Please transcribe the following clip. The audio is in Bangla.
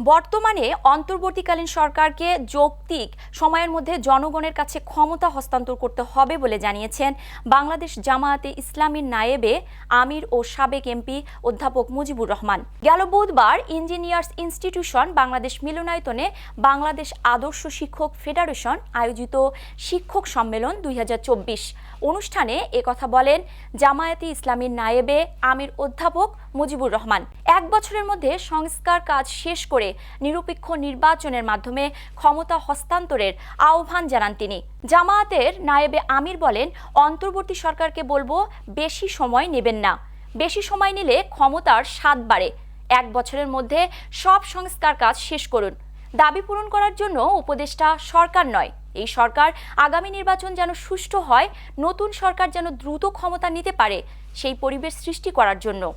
বর্তমানে অন্তর্বর্তীকালীন সরকারকে যৌক্তিক সময়ের মধ্যে জনগণের কাছে ক্ষমতা হস্তান্তর করতে হবে বলে জানিয়েছেন বাংলাদেশ জামায়াতে ইসলামীর নায়েবে আমির ও সাবেক এমপি অধ্যাপক মুজিবুর রহমান। গেল বুধবার ইঞ্জিনিয়ার্স ইনস্টিটিউশন বাংলাদেশ মিলনায়তনে বাংলাদেশ আদর্শ শিক্ষক ফেডারেশন আয়োজিত শিক্ষক সম্মেলন দুই হাজার চব্বিশ। অনুষ্ঠানে একথা বলেন জামায়াতে ইসলামীর নায়েবে আমির অধ্যাপক মুজিবুর রহমান। এক বছরের মধ্যে সংস্কার কাজ শেষ করে নিরপেক্ষ নির্বাচনের মাধ্যমে ক্ষমতা হস্তান্তরের আহ্বান জানান তিনি। জামায়াতের নায়েবে আমির বলেন, অন্তর্বর্তী সরকারকে বলব, বেশি সময় নেবেন না। বেশি সময় নিলে ক্ষমতার স্বাদ বাড়ে। এক বছরের মধ্যে সব সংস্কার কাজ শেষ করুন। দাবি পূরণ করার জন্য উপদেষ্টা সরকার নয়। এই সরকার আগামী নির্বাচন যেন সুষ্ঠু হয়, নতুন সরকার যেন দ্রুত ক্ষমতা নিতে পারে, সেই পরিবেশ সৃষ্টি করার জন্য।